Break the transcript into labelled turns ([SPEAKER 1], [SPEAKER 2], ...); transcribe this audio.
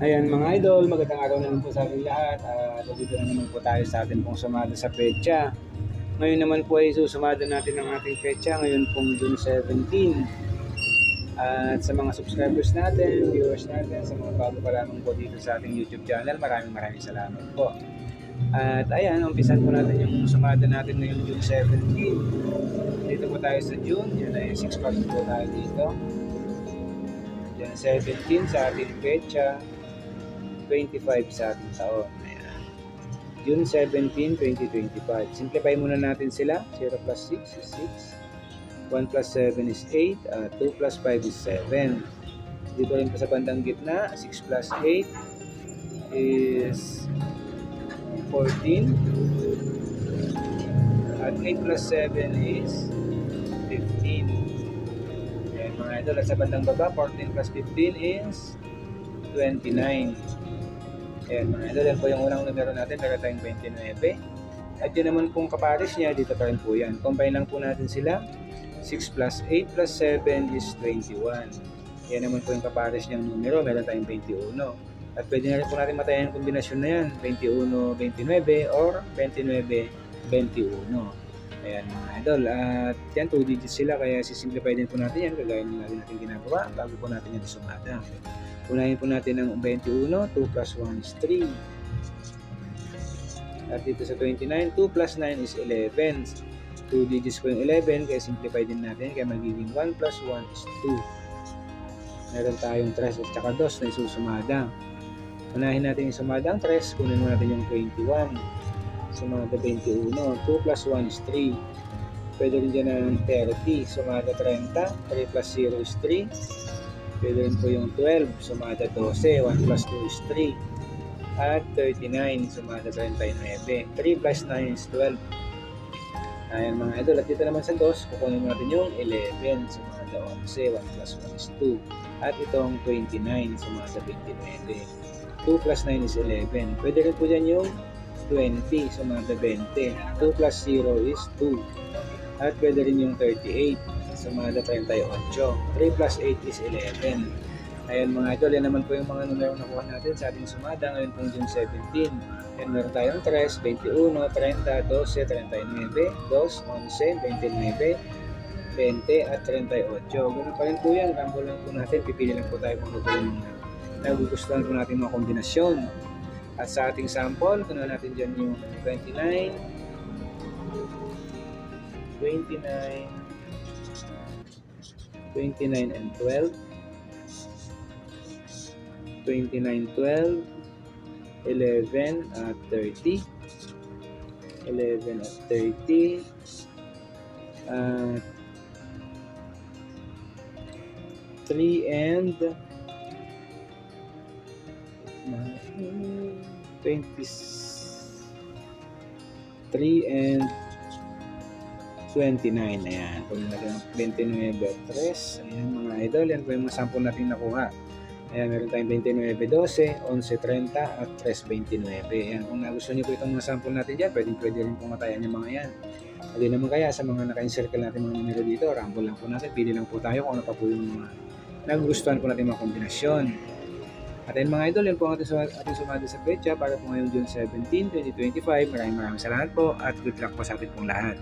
[SPEAKER 1] Ayan mga idol, magandang araw na naman po sa ating lahat. At dito na naman po tayo sa atin pong sumada sa pecha. Ngayon naman po ay susumada natin ang ating pecha ngayon pong June 17. At sa mga subscribers natin, viewers natin, sa mga bago pa lamang po dito sa ating YouTube channel, maraming maraming salamat po. At ayan, umpisan po natin yung sumada natin ngayong June 17. Dito po tayo sa June, yan ay 6 months po tayo dito. Yan 17 sa ating pecha, 25 sa ating taon. Ayan. June 17, 2025. Simplify muna natin sila. 0 plus 6 is 6. 1 plus 7 is 8. Uh, 2 plus 5 is 7. Dito rin sa bandang gitna, 6 plus 8 is 14. At 8 plus 7 is 15. Ayan mga idol, sa bandang baba, 14 plus 15 is 29. Ayan mga idol, yan po yung unang numero natin, meron tayong 29. At yun naman pong kapares niya, dito pa rin po yan. Combine lang po natin sila. 6 plus 8 plus 7 is 21. Yan naman po yung kapares niyang numero, meron tayong 21. At pwede na rin po natin matayan yung kombinasyon na yan, 21-29 or 29-21. Ayan mga idol, at yan 2 digits sila kaya sisimplify din po natin yan kagaya ng lagi natin ginagawa bago po natin yan sumada. Unahin po natin ang 21, 2 plus 1 is 3. At dito sa 29, 2 plus 9 is 11. 2 digits po yung 11, kaya simplify din natin, kaya magiging 1 plus 1 is 2. Meron tayong 3 at saka 2 na isusumada. Unahin natin yung sumada ang 3, kunin mo natin yung 21. Sumada 21, 2 plus 1 is 3. Pwede rin dyan ng 30, sumada 30, 3 plus 0 is 3. Pwede rin po yung 12, sumada 12, 1 plus 2 is 3. At 39, sumada 39. 3 plus 9 is 12. Ayan mga idol, at dito naman sa 2, kukunin natin yung 11, sumada 11, 1 plus 1 is 2. At itong 29, sumada 29. 2 plus 9 is 11. Pwede rin po dyan yung 20, sumada 20. 2 plus 0 is 2. At pwede rin yung 38, sumada 38. 3 plus 8 is 11. Ayan mga idol, yan naman po yung mga numero na nakuha natin sa ating sumada ngayon pong June 17. Yan meron tayong 3, 21, 30, 12, 39, 2, 11, 29, 20 at 38. Ganun pa rin po yan, rambo lang po natin, pipili lang po tayo kung ano po yung nagugustuhan po natin mga kombinasyon. At sa ating sample, kunin natin dyan yung 29, 29, 29 and 12, 29, 12, 11 at 30, 11 at 30, at 3 and 23 and 29. Ayan. Kung naging 29 at 3. Ayan mga idol. Yan po yung mga sample natin nakuha. Ayan, meron tayong 29, 12, 11, 30 at 3, 29. Ayan, kung nagustuhan niyo po itong mga sample natin dyan, pwede, pwede rin pong matayan yung mga yan. Hindi naman kaya sa mga naka-encircle natin mga numero dito, ramble lang po natin, pili lang po tayo kung ano pa po yung mga nagugustuhan po natin mga kombinasyon. At ayun mga idol, yan po ang ating, ating sumada sa pecha para po ngayong June 17, 2025. Maraming maraming salamat po at good luck po sa ating pong lahat.